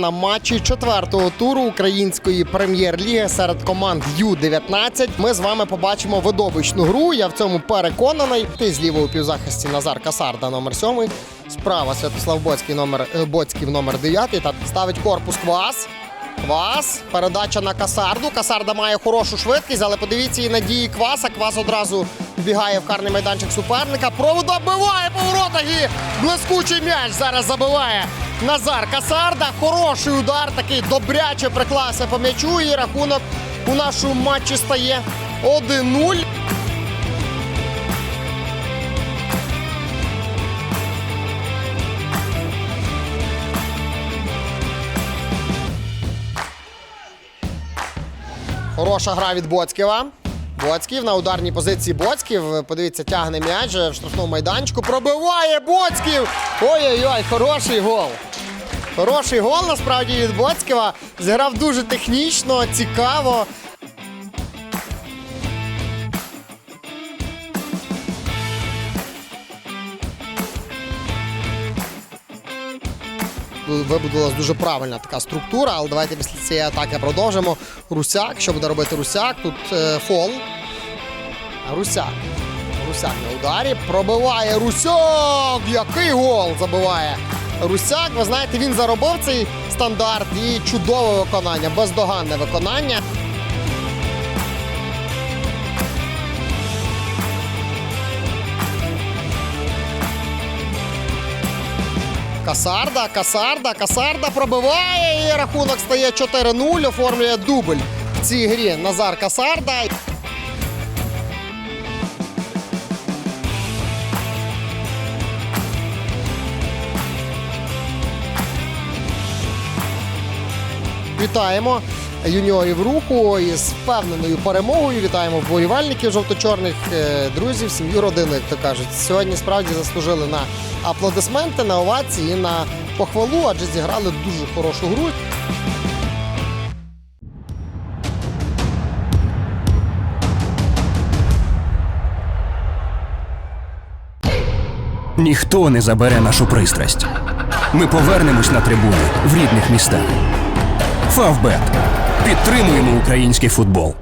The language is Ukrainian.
На матчі четвертого туру української прем'єр-ліги серед команд Ю-19 ми з вами побачимо видовищну гру. Я в цьому переконаний. Ти зліва у півзахисті Назар Касарда, номер сьомий. Справа Святослав Боцький, номер е, Боцьків, номер 9. Та ставить корпус квас. Квас. Передача на Касарду. Касарда має хорошу швидкість, але подивіться і надії Кваса. Квас одразу вбігає в карний майданчик суперника. Провода биває по воротах і блискучий м'яч зараз забиває Назар Касарда. Хороший удар, такий добряче приклався по м'ячу. І рахунок у нашому матчі стає 1-0. Хороша гра від Боцьківа. Боцьків на ударній позиції Боцьків. Подивіться, тягне м'яч в штрафному майданчику. Пробиває Боцьків! Ой-ой-ой, хороший гол. Хороший гол насправді від Боцьківа. Зіграв дуже технічно, цікаво. Вибудувалась дуже правильна така структура, але давайте після цієї атаки продовжимо. Русяк, що буде робити Русяк? Тут е, фол. Русяк. Русяк на ударі. Пробиває Русяк! Який гол забиває Русяк. Ви знаєте, він заробив цей стандарт і чудове виконання, бездоганне виконання. Касарда, Касарда, Касарда пробиває і рахунок стає 4-0, оформлює дубль в цій грі Назар Касарда. Вітаємо юніорів руху із впевненою перемогою. Вітаємо вболівальників жовто-чорних е, друзів, сім'ю, родину, як то кажуть. Сьогодні справді заслужили на аплодисменти, на овації, на похвалу, адже зіграли дуже хорошу гру. Ніхто не забере нашу пристрасть. Ми повернемось на трибуни в рідних містах. Фавбет. Підтримуємо український футбол.